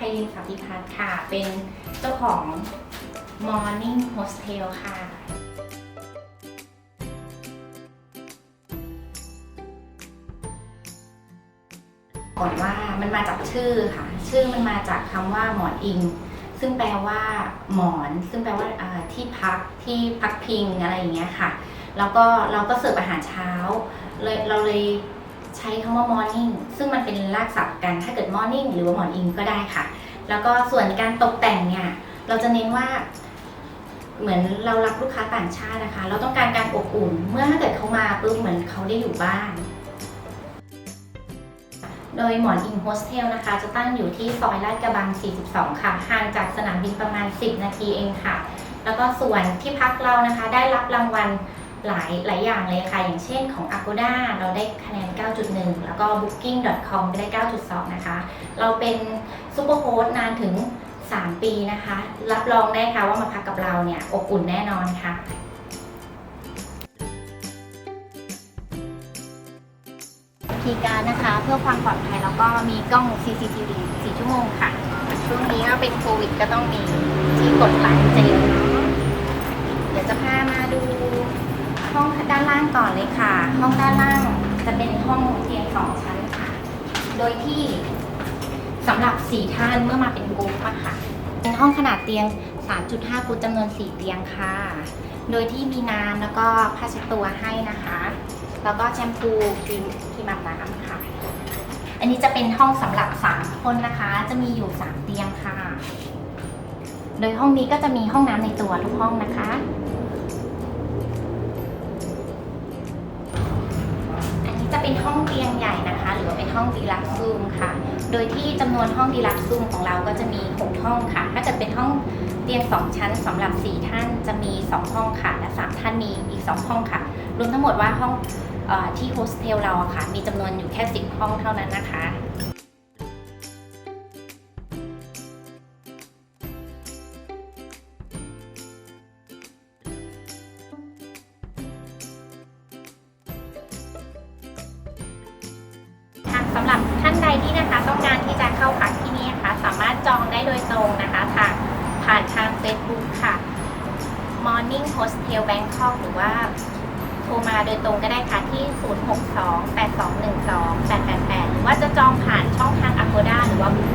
ลินสัพพิพัฒน์ค่ะ เป็นเจ้าของ Morning Hostel ค่ะ ก่อนว่ามันมาจากชื่อค่ะ ชื่อมันมาจากคำว่าหมอนอิง ซึ่งแปลว่าหมอน ซึ่งแปลว่าที่พักที่พักพิงอะไรอย่างเงี้ยค่ะ แล้วก็เราก็เสิร์ฟอาหารเช้าเลยเราเลย ใช้คำว่า morning ซึ่งมันเป็นรากศัพท์กันถ้าเกิด morning หรือว่าหมอนอิงก็ได้ค่ะ แล้วก็ส่วนการตกแต่งเนี่ยเราจะเน้นว่า เหมือนเรารับลูกค้าต่างชาตินะคะ เราต้องการการอบอุ่น เมื่อถ้าเกิดเขามาปุ๊บเหมือนเขาได้อยู่บ้าน โดยหมอนอิงโฮสเทลนะคะ จะตั้งอยู่ที่ซอยลาดกระบัง 42 ค่ะ ห่างจากสนามบินประมาณ 10 นาทีเองค่ะ แล้วก็ส่วนที่พักเรานะคะ ได้รับรางวัล หลายหลายอย่างเลยค่ะ อย่างเช่นของ Agoda เราได้คะแนน 9.1 แล้วก็ Booking.com ได้ 9.2 นะคะ เราเป็นซูเปอร์โฮสต์นานถึง 3 ปีนะคะ รับรองได้ค่ะว่ามาพักกับเราเนี่ยอบอุ่นแน่นอนค่ะคีการนะคะ เพื่อความปลอดภัยแล้วก็มีกล้อง CCTV 4 ชั่วโมงค่ะ ช่วงนี้ก็เป็นโควิดก็ต้องมีที่กดล้างเจลเนเดี๋ยวจะพามาด องด้านล่างก่อนเลยค่ะ ห้องด้านล่างจะเป็นห้องเตียงสองชั้นค่ะ โดยที่สำหรับ4ท่านเมื่อมาเป็นกรุ๊ปอะค่ะเป็นห้องขนาดเตียง 3.5 ฟุตจำนวน 4 เตียงค่ะ โดยที่มีน้ำแล้วก็ผ้าเช็ดตัวให้นะคะ แล้วก็แชมพูครีมครีมอาบน้ำค่ะ อันนี้จะเป็นห้องสำหรับ 3 คนนะคะ จะมีอยู่ 3 เตียงค่ะ โดยห้องนี้ก็จะมีห้องน้ำในตัวทุกห้องนะคะ เป็นห้องเตียงใหญ่นะคะ หรือว่าเป็นห้องดีลักซ์ซูมค่ะ โดยที่จำนวนห้องดีลักซ์ซูมของเราก็จะมี 6 ห้องค่ะ ถ้าเกิดเป็นห้องเตียง 2 ชั้นสำหรับ 4 ท่านจะมี 2 ห้องค่ะ และ 3 ท่านมีอีก 2 ห้องค่ะ รวมทั้งหมดว่าห้องอที่โฮสเทลเราอะค่ะ มีจำนวนอยู่แค่ 10 ห้องเท่านั้นนะคะ ดยตรงนะคะทางผ่านทาง Facebook ค่ะ Morning Hostel Bangkok หรือว่าโทรมาโดยตรงก็ได้ค่ะที่ 062 8212 888 หรือว่าจะจองผ่านช่องทาง Agoda หรือว่า b o o